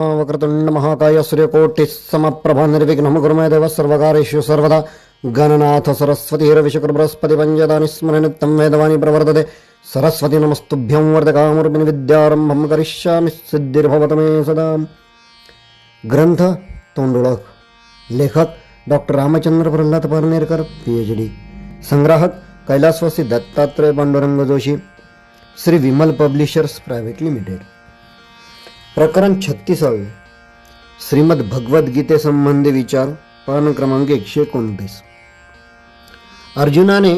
वक्रतुंड महाकाय सूर्यकोटि समप्रभा निर्विघ्नं गुरुमय देव सर्वकारेषु सर्वदा गणनाथ सरस्वतीरविशुक्र बृहस्पति पञ्चदानि स्मरणित्तं वेदवाणी प्रवर्तते। सरस्वती नमस्तुभ्यं वर्धकामुर्मिन् विद्यारम्भं करिष्यामि सिद्धिर्भवत मे सदा। ग्रंथ तोंडुळक लेखक doctor Ramchandra Pralhad Parnerkar P H D संग्राहक कैलासवासी Dattatray Pandurang Joshi Shri Vimal publishers private limited. प्रकरण छत्तीसावे. श्रीमद भगवद्गीतेसंबंधी विचार पान क्रमांक एकशे एकोणतीस. अर्जुनाने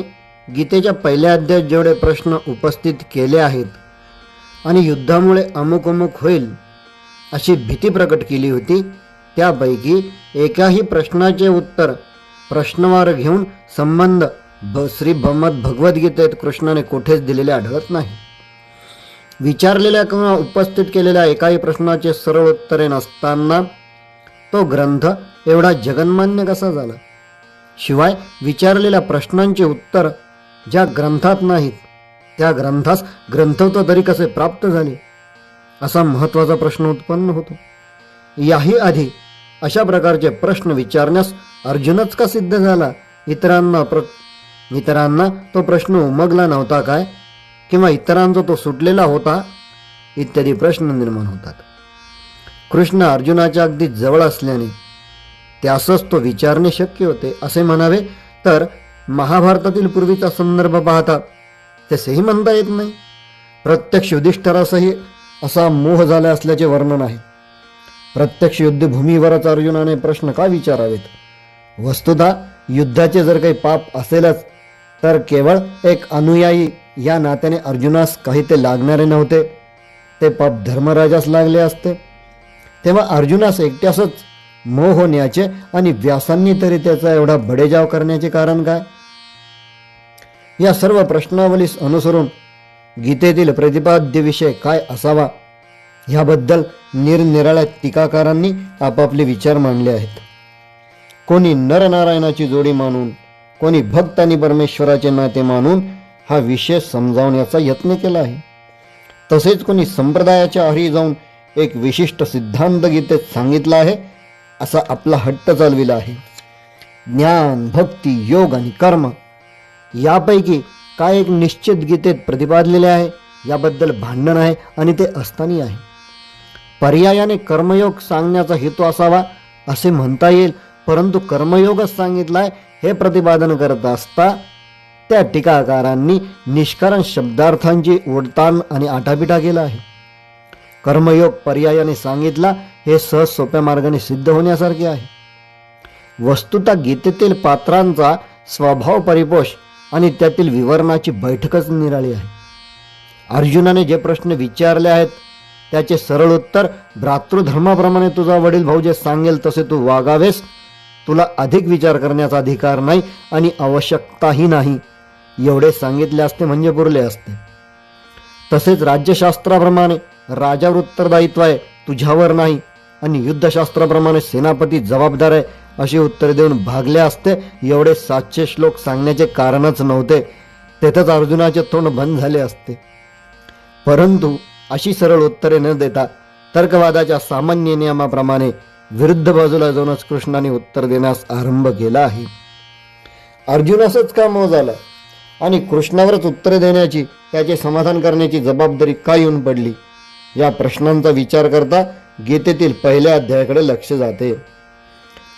गीतेच्या पहिल्या अध्यायात जेवढे प्रश्न उपस्थित केले आहेत आणि युद्धामुळे अमुक अमुक होईल अशी भीती प्रकट केली होती त्यापैकी एकाही प्रश्नाचे उत्तर प्रश्नवार घेऊन संबंध भ श्री भगवद्गीतेत कृष्णाने कोठेच दिलेले आढळत नाही. विचारलेल्या किंवा उपस्थित केलेल्या एकाही प्रश्नाचे सरळ उत्तरे नसताना तो ग्रंथ एवढा जगन्मान्य कसा झाला? शिवाय विचारलेल्या प्रश्नांचे उत्तर ज्या ग्रंथात नाहीत त्या ग्रंथास ग्रंथत्व तरी कसे प्राप्त झाले? असा महत्त्वाचा प्रश्न उत्पन्न होतो. याही आधी अशा प्रकारचे प्रश्न विचारण्यास अर्जुनच का सिद्ध झाला? इतरांना प्र इतरांना तो प्रश्न उमगला नव्हता काय? किंवा इतरांचा तो सुटलेला होता इत्यादी प्रश्न निर्माण होतात. कृष्ण अर्जुनाच्या अगदी जवळ असल्याने त्यासच तो विचारणे शक्य होते असे म्हणावे तर महाभारतातील पूर्वीचा संदर्भ पाहता तसेही म्हणता येत नाही. प्रत्यक्ष युधिष्ठरासही असा मोह झाला असल्याचे वर्णन आहे. प्रत्यक्ष युद्धभूमीवरच अर्जुनाने प्रश्न का विचारावेत? वस्तुतः युद्धाचे जर काही पाप असेलच तर केवळ एक अनुयायी या नात्याने अर्जुनास काही ते लागणारे नव्हते. ते पाप धर्मराजास लागले असते. तेव्हा अर्जुनास एकट्यासच मोह होण्याचे आणि व्यासांनी तरी त्याचा एवढा बडेजाव करण्याचे कारण काय? या सर्व प्रश्नावलीस अनुसरून गीतेतील प्रतिपाद्य विषय काय असावा? ह्याबद्दल निरनिराळ्या टीकाकारांनी आपापले विचार मांडले आहेत. कोणी नरनारायणाची जोडी मानून कोणी भक्त आणि परमेश्वराचे नाते मानून हा विषय समजावण्याचा यत्न केला आहे. तसेच कोणी संप्रदायाच्या आहारी जाऊन एक विशिष्ट सिद्धांत गीतेत सांगितला आहे असा आपला हट्ट चालविला आहे. ज्ञान भक्ती योग आणि कर्म यापैकी काय एक निश्चित गीतेत प्रतिपादलेले आहे याबद्दल भांडण आहे आणि ते असतानी आहे. पर्यायाने कर्मयोग सांगण्याचा हेतू असावा असे म्हणता येईल परंतु कर्मयोगच सांगितलाय हे प्रतिपादन करत असता त्या टीकाकारांनी निष्कारण शब्दार्थांची ओढताण आणि आटापिटा केला आहे. कर्मयोग पर्यायाने सांगितला हे सहज सोप्या मार्गाने सिद्ध होण्यासारखे आहे. वस्तुता गीतेतील पात्रांचा स्वभाव परिपोष आणि त्यातील विवरणाची बैठकच निराळी आहे. अर्जुनाने जे प्रश्न विचारले आहेत त्याचे सरळ उत्तर भ्रातृधर्माप्रमाणे तुझा वडील भाऊ जे सांगेल तसे तू वागावेस. तुला अधिक विचार करण्याचा अधिकार नाही आणि आवश्यकताही नाही. एवढे सांगितले असते म्हणजे पुरले असते. तसेच राज्यशास्त्राप्रमाणे राजावर उत्तरदायित्व आहे तुझ्यावर नाही. आणि युद्धशास्त्राप्रमाणे सेनापती जबाबदार आहे अशी उत्तरे देऊन भागले असते. एवढे सातशे श्लोक सांगण्याचे कारणच नव्हते. तेथेच अर्जुनाचे तोंड बंद झाले असते. परंतु अशी सरळ उत्तरे न देता तर्कवादाच्या सामान्य नियमाप्रमाणे विरुद्ध बाजूला जाऊनच कृष्णाने उत्तर देण्यास आरंभ केला आहे. अर्जुनासच का मोह झाला आणि कृष्णावरच उत्तरे देण्याची त्याचे समाधान करण्याची जबाबदारी का येऊन पडली? या प्रश्नांचा विचार करता गीतेतील पहिल्या अध्यायाकडे लक्ष जाते.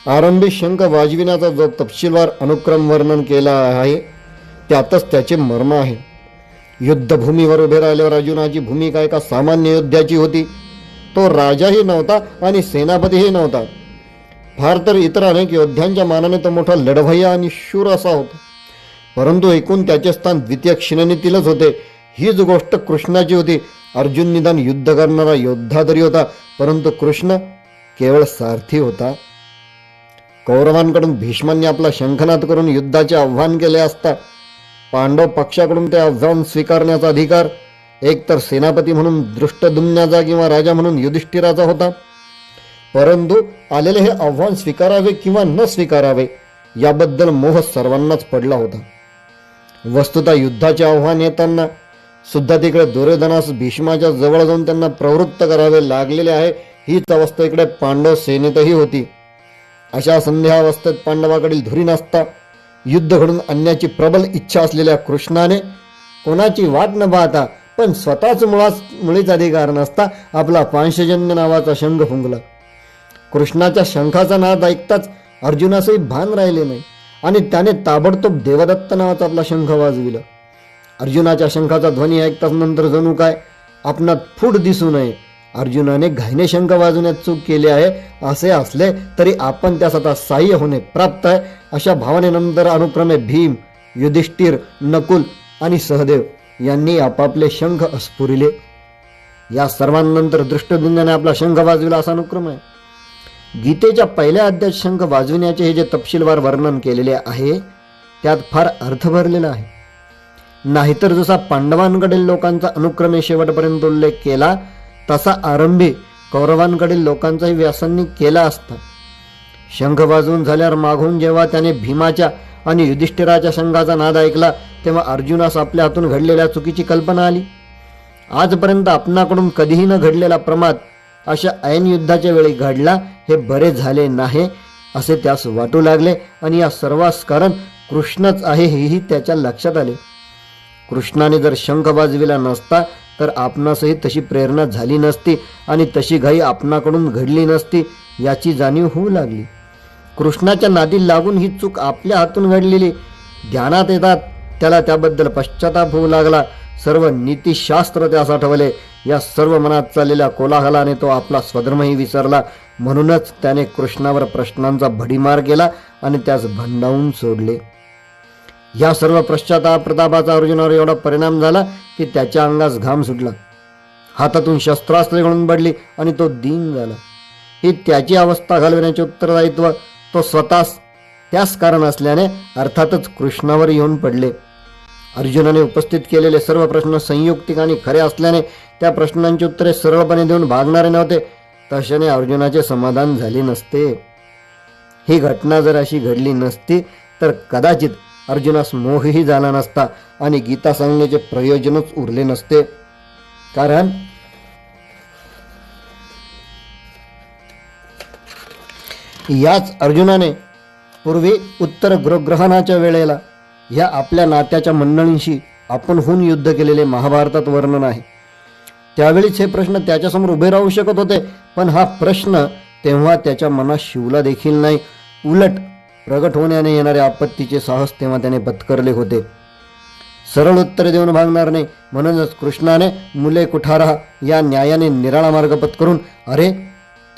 आरंभी शंख वाजविण्याचा जो तपशीलवार अनुक्रम वर्णन केला आहे त्यातच त्याचे मर्म आहे. युद्धभूमीवर उभे राहिल्यावर अर्जुनाची भूमिका एका सामान्य योद्ध्याची होती? तो राजाही नव्हता आणि सेनापतीही नव्हता. फार तर इतर अनेक योद्ध्यांच्या मानाने तो मोठा लढवय्या आणि शूर असा होता. परंतु एकूण त्याचे स्थान द्वितीय श्रेणीतीलच होते. हीच गोष्ट कृष्णाची होती. अर्जुन निदान युद्ध करणारा योद्धा तरी होता परंतु कृष्ण केवळ सारथी होता. कौरवांकडून भीष्मांनी आपला शंखनाद करून युद्धाचे आव्हान केले असता पांडव पक्षाकडून ते आव्हान स्वीकारण्याचा अधिकार एकतर सेनापती म्हणून दृष्टदुम्न्याचा किंवा राजा म्हणून युधिष्ठिराचा होता. परंतु आलेले हे आव्हान स्वीकारावे किंवा न स्वीकारावे याबद्दल मोह सर्वांनाच पडला होता. वस्तुता युद्धाचे आव्हान येताना सुद्धा तिकडे दुर्योधनास भीष्माच्या जवळ जाऊन त्यांना प्रवृत्त करावे लागलेले आहे. हीच अवस्था इकडे पांडव सेनेतही होती. अशा संध्यावस्थेत पांडवाकडील धुरी नसता युद्ध घडून आणण्याची प्रबल इच्छा असलेल्या कृष्णाने कोणाची वाट न पाहता पण स्वतःच मुळाच मुळीच अधिकार नसता आपला पांशजन्य नावाचा शंख फुंकला. कृष्णाच्या शंखाचा नाद ऐकताच अर्जुनासही भान राहिले नाही. आणि त्याने ताबडतोब देवदत्त नावाचा आपला शंख वाजविला. अर्जुनाच्या शंखाचा ध्वनी ऐकताच नंतर जणू काय आपणात फूट दिसू नये. अर्जुनाने घाईने शंख वाजवण्यात चूक केली आहे असे असले तरी आपण त्यास आता सहाय्य होणे प्राप्त आहे अशा भावनेनंतर अनुक्रमे भीम युधिष्ठिर नकुल आणि सहदेव यांनी आपापले शंख अस्फुरिले. या सर्वांनंतर दृष्टबिंदाने आपला शंख वाजविला असा अनुक्रम आहे. गीतेच्या पहिल्या अध्यात शंख वाजविण्याचे हे जे तपशीलवार वर्णन केलेले आहे त्यात फार अर्थ भरलेला आहे. नाहीतर जसा पांडवांकडील लोकांचा अनुक्रमे शेवटपर्यंत उल्लेख केला तसा आरंभी कौरवांकडील लोकांचाही व्यासांनी केला असता. शंख वाजवून झाल्यावर मागून जेव्हा त्याने भीमाच्या आणि युधिष्ठिराच्या शंखाचा नाद ऐकला तेव्हा अर्जुनास आपल्या हातून घडलेल्या चुकीची कल्पना आली. आजपर्यंत आपणाकडून कधीही न घडलेला प्रमाद अशा ऐन युद्धाच्या वेळी घडला हे बरे झाले नाही असे त्यास वाटू लागले. आणि या सर्वास कारण कृष्णच आहे हेही त्याच्या लक्षात आले. कृष्णाने जर शंख बाजविला नसता तर आपणासही तशी प्रेरणा झाली नसती आणि तशी घाई आपणाकडून घडली नसती याची जाणीव होऊ लागली. कृष्णाच्या नादी लागून ही चूक आपल्या हातून घडलेली. ध्यानात येतात त्याला त्याबद्दल पश्चाताप होऊ लागला. सर्व नीतिशास्त्र त्यास आठवले. या सर्व मनात चाललेल्या कोलाहलाने तो आपला स्वधर्मही विसरला. म्हणूनच त्याने कृष्णावर प्रश्नांचा भडीमार केला आणि त्यास भंडावून सोडले. या सर्व पश्चाताप प्रतापाचा अर्जुनावर एवढा परिणाम झाला की त्याच्या अंगास घाम सुटला. हातातून शस्त्रास्त्रे घडून पडली आणि तो दीन झाला. ही त्याची अवस्था घालविण्याचे उत्तरदायित्व तो स्वतःच त्यास कारण असल्याने अर्थातच कृष्णावर येऊन पडले. अर्जुनाने उपस्थित केलेले सर्व प्रश्न संयुक्तिक आणि खरे असल्याने त्या प्रश्नांची उत्तरे सरळपणे देऊन भागणारे नव्हते. तशाने अर्जुनाचे समाधान झाले नसते. ही घटना जर अशी घडली नसती तर कदाचित अर्जुनास मोहही झाला नसता आणि गीता सांगण्याचे प्रयोजनच उरले नसते. कारण याच अर्जुनाने पूर्वी उत्तर गृहग्रहणाच्या वेळेला ह्या आपल्या नात्याच्या मंडळींशी आपण होऊन युद्ध केलेले महाभारतात वर्णन आहे. त्यावेळीच हे प्रश्न त्याच्यासमोर उभे राहू शकत होते पण हा प्रश्न तेव्हा त्याच्या मनात शिवला देखील नाही. उलट प्रगट होण्याने येणारे आपत्तीचे साहस तेव्हा त्याने पत्करले होते. सरळ उत्तर देऊन भागणार नाही म्हणूनच कृष्णाने मुले कुठारा या न्यायाने निराळा मार्ग पत्करून. अरे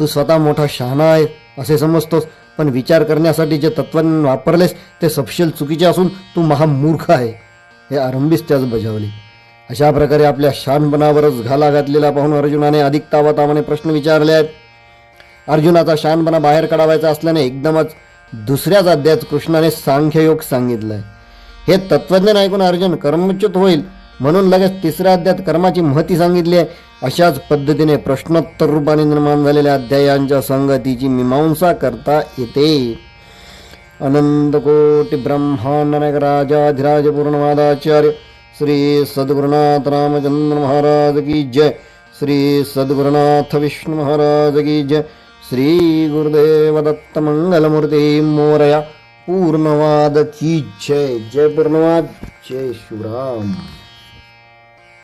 तू स्वतः मोठा शहाणा आहे असे समजतोस. पण विचार करण्यासाठी जे तत्वज्ञान वापरलेस ते सपशेल चुकीचे असून तू महामूर्ख आहे. हे आरंभीच त्याच बजावले. अशा प्रकारे आपल्या शहाणपणावरच घाला घातलेला पाहून अर्जुनाने अधिक तावातावाने प्रश्न विचारले आहेत. अर्जुनाचा शहाणपणा बाहेर काढावायचा असल्याने एकदमच दुसऱ्याच अध्यायात कृष्णाने सांख्ययोग सांगितलंय. हे तत्वज्ञान ऐकून अर्जुन कर्मच्युत होईल म्हणून लगेच तिसऱ्या अध्यात कर्माची महती सांगितली आहे. अशाच पद्धतीने प्रश्नोत्तर रूपाने निर्माण झालेल्या अध्यायांच्या संगतीची मीमांसा करता येते. अनंतकोटी कोटी ब्रह्मांड पूर्णवादाचार्य श्री सद्गुरुनाथ रामचंद्र महाराज की जय. श्री सद्गुरुनाथ विष्णु महाराज की जय. श्री गुरुदेव दत्त मंगलमूर्ती मोरया पूर्णवाद की जय. जय पूर्णवाद. जय शिवराम.